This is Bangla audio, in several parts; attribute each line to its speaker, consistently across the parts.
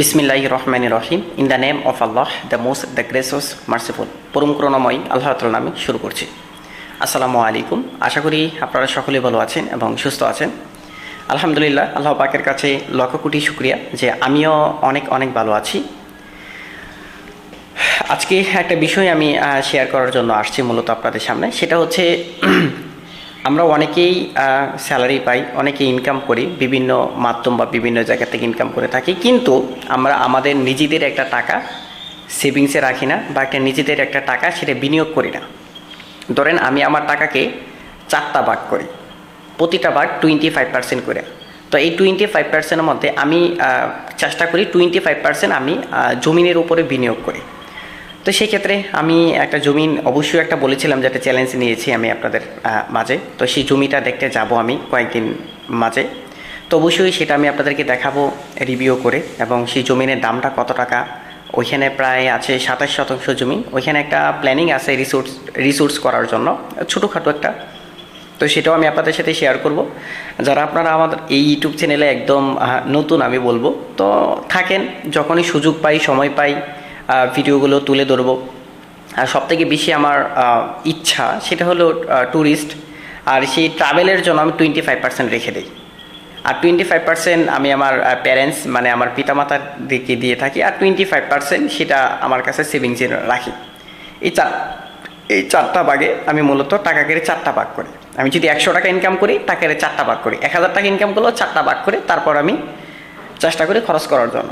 Speaker 1: বিসমিল্লাহ রহমান রহিম in the name of Allah the most the gracious merciful পরম করুণাময়ী আল্লাহ তাআলার নামে শুরু করছি। আসসালামু আলাইকুম। আশা করি আপনারা সকলেই ভালো আছেন এবং সুস্থ আছেন। আলহামদুলিল্লাহ, আল্লাহ পাকের কাছে লক্ষ কোটি শুক্রিয়া যে আমিও অনেক অনেক ভালো আছি। আজকে একটা বিষয় আমি শেয়ার করার জন্য আসছি মূলত আপনাদের সামনে। সেটা হচ্ছে আমরা অনেকেই স্যালারি পাই, অনেকে ইনকাম করি, বিভিন্ন মাধ্যম বা বিভিন্ন জায়গা থেকে ইনকাম করে থাকি। কিন্তু আমরা আমাদের নিজেদের একটা টাকা সেভিংসে রাখি না বা একটা নিজেদের একটা টাকা সেটা বিনিয়োগ করি না। ধরেন আমি আমার টাকাকে চারটা ভাগ করি, প্রতিটা ভাগ টোয়েন্টি ফাইভ পার্সেন্ট করে। তো এই টোয়েন্টি ফাইভ পার্সেন্টের মধ্যে আমি চেষ্টা করি টোয়েন্টি ফাইভ পার্সেন্ট আমি জমিনের উপরে বিনিয়োগ করি। তো সেই ক্ষেত্রে আমি একটা জমিন অবশ্যই একটা বলেছিলাম যে একটা চ্যালেঞ্জ নিয়েছি আমি আপনাদের মাঝে। তো সেই জমিটা দেখতে যাব আমি কয়েকদিন মাঝে। তো অবশ্যই সেটা আমি আপনাদেরকে দেখাবো রিভিউ করে এবং সেই জমিনের দামটা কত টাকা। ওইখানে প্রায় আছে সাতাশ শতাংশ জমি। ওইখানে একটা প্ল্যানিং আছে রিসোর্স রিসোর্স করার জন্য, ছোটোখাটো একটা। তো সেটাও আমি আপনাদের সাথে শেয়ার করব। যারা আপনারা আমাদের এই ইউটিউব চ্যানেলে একদম নতুন আমি বলব, তো থাকেন, যখনই সুযোগ পাই, সময় পাই ভিডিওগুলো তুলে ধরবো। আর সবথেকে বেশি আমার ইচ্ছা সেটা হলো ট্যুরিস্ট আর সেই ট্রাভেলের জন্য আমি টোয়েন্টি ফাইভ পার্সেন্ট রেখে দিই। আর টোয়েন্টি ফাইভ পার্সেন্ট আমি আমার প্যারেন্টস মানে আমার পিতামাতার দিকে দিয়ে থাকি। আর টোয়েন্টি ফাইভ পার্সেন্ট সেটা আমার কাছে সেভিংসে রাখি। এই চার, এই চারটা ভাগে আমি মূলত টাকা টাকাকে চারটা ভাগ করি। আমি যদি একশো টাকা ইনকাম করি টাকার চারটা ভাগ করি। এক হাজার টাকা ইনকাম করলেও চারটা ভাগ করে। তারপর আমি চেষ্টা করি খরচ করার জন্য।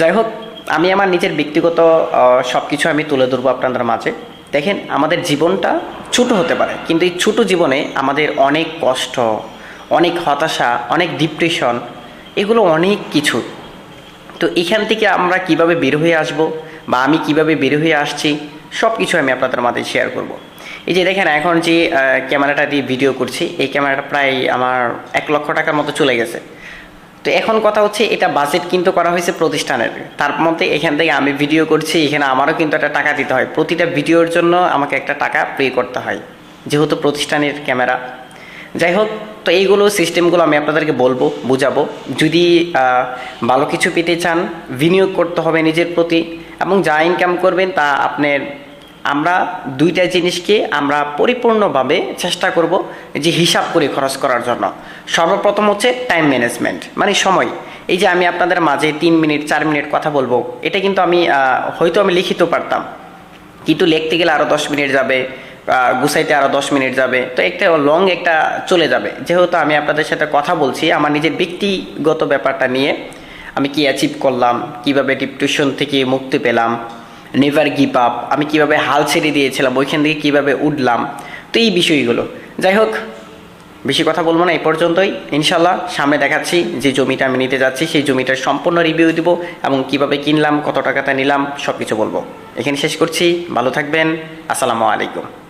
Speaker 1: যাই হোক আমি আমার নিজের ব্যক্তিগত সব কিছু আমি তুলে ধরবো আপনাদের মাঝে। দেখেন, আমাদের জীবনটা ছোট হতে পারে, কিন্তু এই ছোট জীবনে আমাদের অনেক কষ্ট, অনেক হতাশা, অনেক ডিপ্রেশন এগুলো অনেক কিছু। তো এখান থেকে আমরা কীভাবে বের হয়ে আসব বা আমি কীভাবে বের হয়ে আসছি সব কিছু আমি আপনাদের মাঝে শেয়ার করব। এই যে দেখেন, এখন যে ক্যামেরাটা দিয়ে ভিডিও করছি, এই ক্যামেরাটা প্রায় আমার এক লক্ষ টাকার মতো চলে গেছে। তো এখন কথা হচ্ছে এটা বাজেট কিন্তু করা হয়েছে প্রতিষ্ঠানের। তার মধ্যে এখান থেকে আমি ভিডিও করছি, এখানে আমারও কিন্তু একটা টাকা দিতে হয়। প্রতিটা ভিডিওর জন্য আমাকে একটা টাকা পে করতে হয়, যেহেতু প্রতিষ্ঠানের ক্যামেরা যাই হোক, তো এইগুলো সিস্টেমগুলো আমি আপনাদেরকে বলব, বুঝাবো। যদি ভালো কিছু পেতে চান, বিনিয়োগ করতে হবে নিজের প্রতি, এবং যা ইনকাম করবেন তা আপনার আমরা দুইটা জিনিসকে আমরা পরিপূর্ণভাবে চেষ্টা করব যে হিসাব করে খরচ করার জন্য। সর্বপ্রথম হচ্ছে টাইম ম্যানেজমেন্ট মানে সময়। এই যে আমি আপনাদের মাঝে তিন মিনিট, চার মিনিট কথা বলব, এটা কিন্তু আমি হয়তো আমি লিখিত পারতাম। কিন্তু লিখতে গেলে আরও দশ মিনিট যাবে গুছাইতে আরও দশ মিনিট যাবে। তো একটা লং একটা চলে যাবে। যেহেতু আমি আপনাদের সাথে কথা বলছি, আমার নিজের ব্যক্তিগত ব্যাপারটা নিয়ে আমি কি অ্যাচিভ করলাম, কীভাবে ডিপ্রেশন থেকে মুক্তি পেলাম নেভার গিভ আপ আমি কীভাবে হাল ছেড়ে দিয়েছিলাম, ওইখান থেকে কীভাবে উঠলাম? তো এই বিষয়গুলো। যাই হোক, বেশি কথা বলব না, এই পর্যন্তই। ইনশাল্লাহ সামনে দেখাচ্ছি যে জমিটা আমি নিতে যাচ্ছি, সেই জমিটার সম্পূর্ণ রিভিউ দিব এবং কীভাবে কিনলাম, কত টাকাতে নিলাম সব কিছু বলব। এখানে শেষ করছি, ভালো থাকবেন, আসসালামু আলাইকুম।